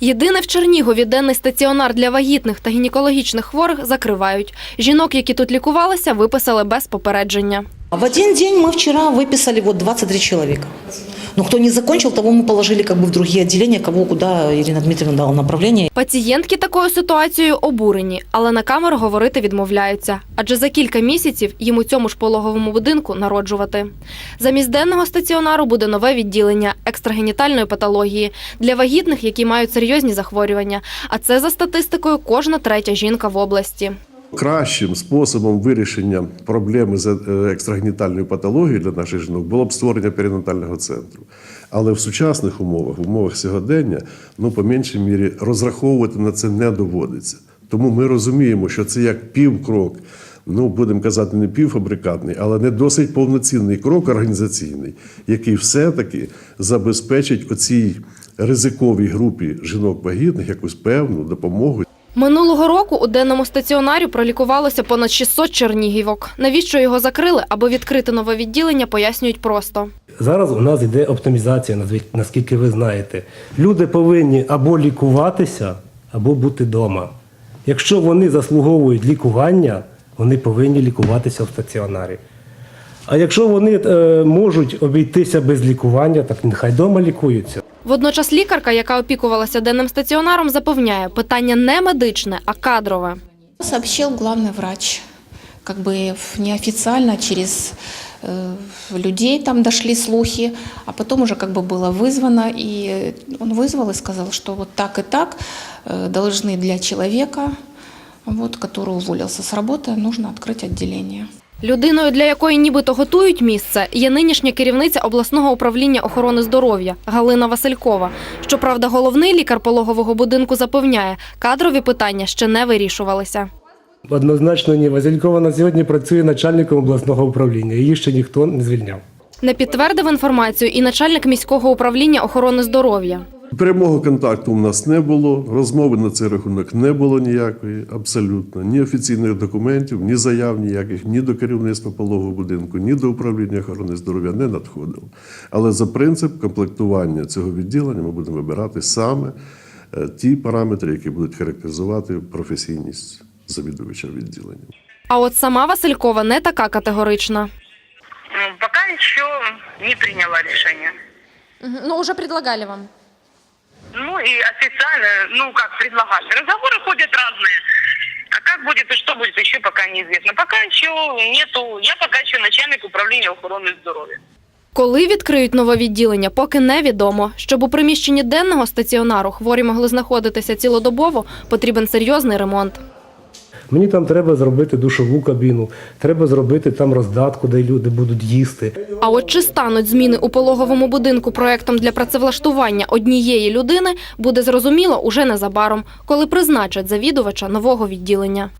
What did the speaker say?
Єдине в Чернігові денний стаціонар для вагітних та гінекологічних хворих закривають. Жінок, які тут лікувалися, виписали без попередження. В один день ми вчора виписали вот 23 человека. Но кто не закончил, того мы положили как бы в другие отделения, кого куда Ирина Дмитриевна дала направление. Пацієнтки такою ситуацією обурені, але на камеру говорити відмовляються. Адже за кілька місяців їм у цьому ж пологовому будинку народжувати. Замість денного стаціонару буде нове відділення екстрагенітальної патології для вагітних, які мають серйозні захворювання. А це за статистикою кожна третя жінка в області. Кращим способом вирішення проблеми з е, екстрагенітальною патологією для наших жінок було б створення перинатального центру. Але в сучасних умовах, в умовах сьогодення, ну, по меншій мірі, розраховувати на це не доводиться. Тому ми розуміємо, що це як півкрок, ну, будемо казати, не півфабрикатний, але не досить повноцінний крок організаційний, який все-таки забезпечить оцій ризиковій групі жінок вагітних якусь певну допомогу. Минулого року у денному стаціонарі пролікувалося понад 600 чернігівок. Навіщо його закрили, аби відкрити нове відділення, пояснюють просто. Зараз у нас йде оптимізація, наскільки ви знаєте. Люди повинні або лікуватися, або бути вдома. Якщо вони заслуговують лікування, вони повинні лікуватися в стаціонарі. А якщо вони е, можуть обійтися без лікування, так нехай вдома лікуються. Водночас лікарка, яка опікувалася денним стаціонаром, запевняє, питання не медичне, а кадрове. Сообщил главный врач, как бы в- неофициально через э, людей там дошли слухи, а потом уже как бы было вызвано, и он вызвал и сказал, что вот так и так э, должны для человека, вот, который уволился с работы, нужно открыть отделение. Людиною, для якої нібито готують місце, є нинішня керівниця обласного управління охорони здоров'я Галина Василькова. Щоправда, головний лікар пологового будинку запевняє, кадрові питання ще не вирішувалися. Однозначно ні. Василькова на сьогодні працює начальником обласного управління. Її ще ніхто не звільняв. Не підтвердив інформацію і начальник міського управління охорони здоров'я. Прямого контакту у нас не було, розмови на цей рахунок не було ніякої, абсолютно. Ні офіційних документів, ні заяв ніяких, ні до керівництва пологового будинку, ні до управління охорони здоров'я не надходило. Але за принцип комплектування цього відділення ми будемо вибирати саме е, ті параметри, які будуть характеризувати професійність завідувача відділення. А от сама Василькова не така категорична. Ну, Пока еще не приняла решение. Ну, вже предлагали вам Ну и официально, ну как предлагали. Разговоры ходят разные. А как будет и что будет, еще пока неизвестно. Пока еще нету, я пока еще начальник управления охраны здоровья. Коли відкриють нове відділення, поки невідомо. Щоб у приміщенні денного стаціонару хворі могли знаходитися цілодобово, потрібен серйозний ремонт. Мені там треба зробити душову кабіну, треба зробити там роздатку, де люди будуть їсти. А от чи стануть зміни у пологовому будинку проектом для працевлаштування однієї людини, буде зрозуміло уже незабаром, коли призначать завідувача нового відділення.